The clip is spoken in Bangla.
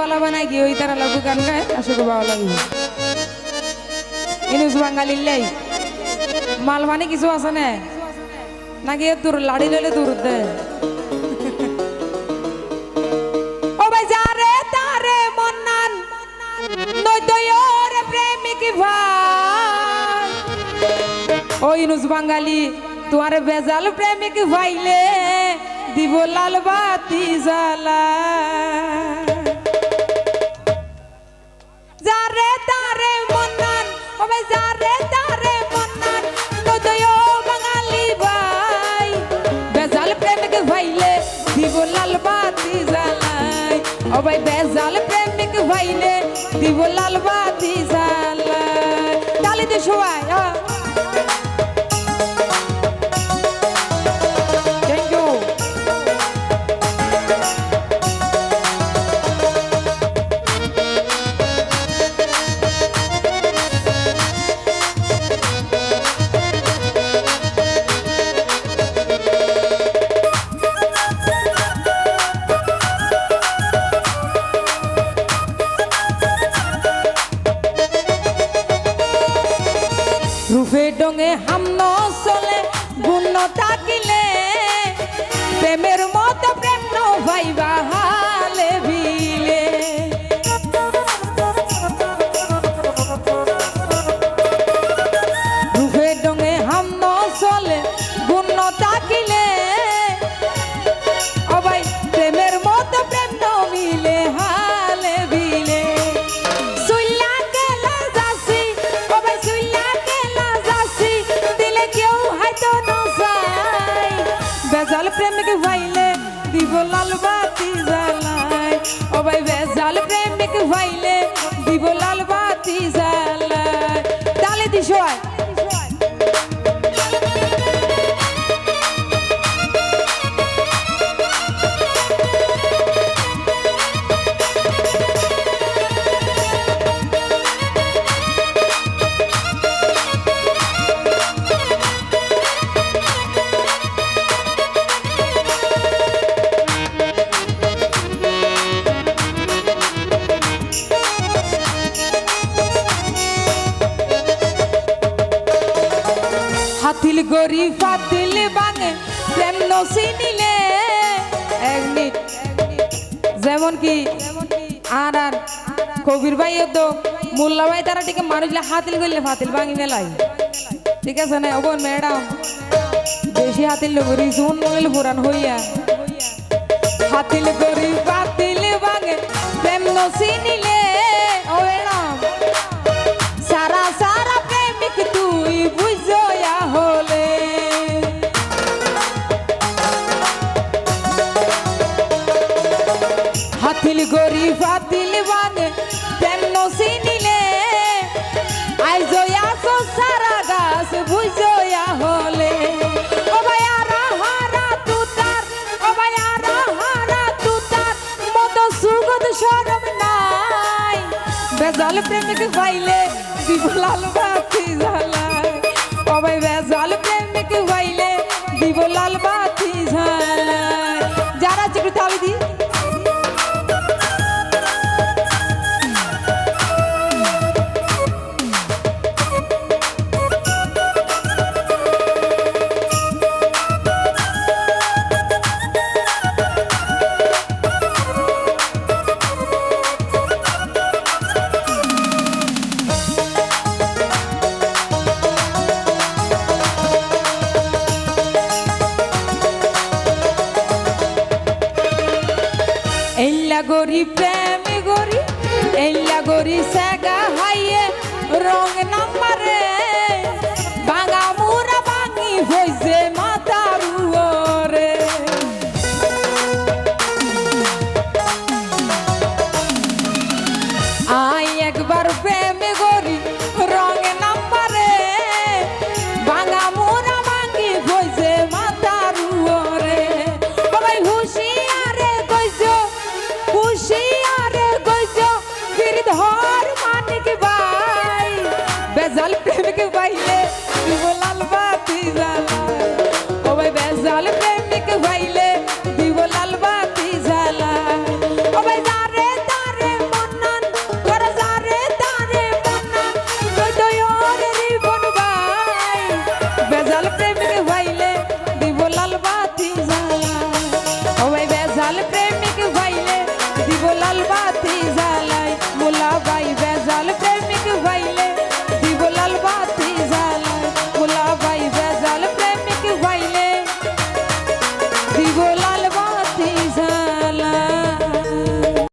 ওয়ালা বানাই গিয়ে ওই তারা লাগু গান গায় আসলে ভালো লাগবে ইনুস বাঙালির লাই, মাল মানে কিছু আছে না? নাকি তোর লাড়ি লইলে দূর দে? ও ভাই যারে তারে মন্নান। নইতয়রে প্রেমিক ভাই। ও ইনুস বাঙালি তোমার বেজাল প্রেমিক ভাইলে, দিব লাল বাতি জ্বালা সবাই চলে গুণ থাকিলে প্রেমের মতো প্রেম ভাইবা বেজাল প্রেমিক ভাইলে, দিব লাল বাতি জ্বালাই ও ভাই ভেজাল প্রেমিক ভাইলে, দিব লাল বাতি জ্বালাই তালে দিস হাতিল গরি ফাতিল বাঙে প্রেম নসি নিলে যেমন কি আর আর কবির ভাই তো মোল্লা ভাই তারা ঠিক মানুষলে হাতিল করলে ফাতিল ভাঙি মেলাই ঠিক আছে না? ওগন ম্যাডাম, বেশি হাতিল গরি জোন নইলে পুরান হইয়া। হাতিল গরি ফাতিল বাঙে প্রেম নসি নিলে বেজাল প্রেমিক ভাইলে দিবলাল বাতি জ্বালায়। ভাই বেজাল প্রেমিক ভাইলে গরি প্রেম গরি এইলা গরি সেগা হাইয়ে রং নাম্বারে। mas para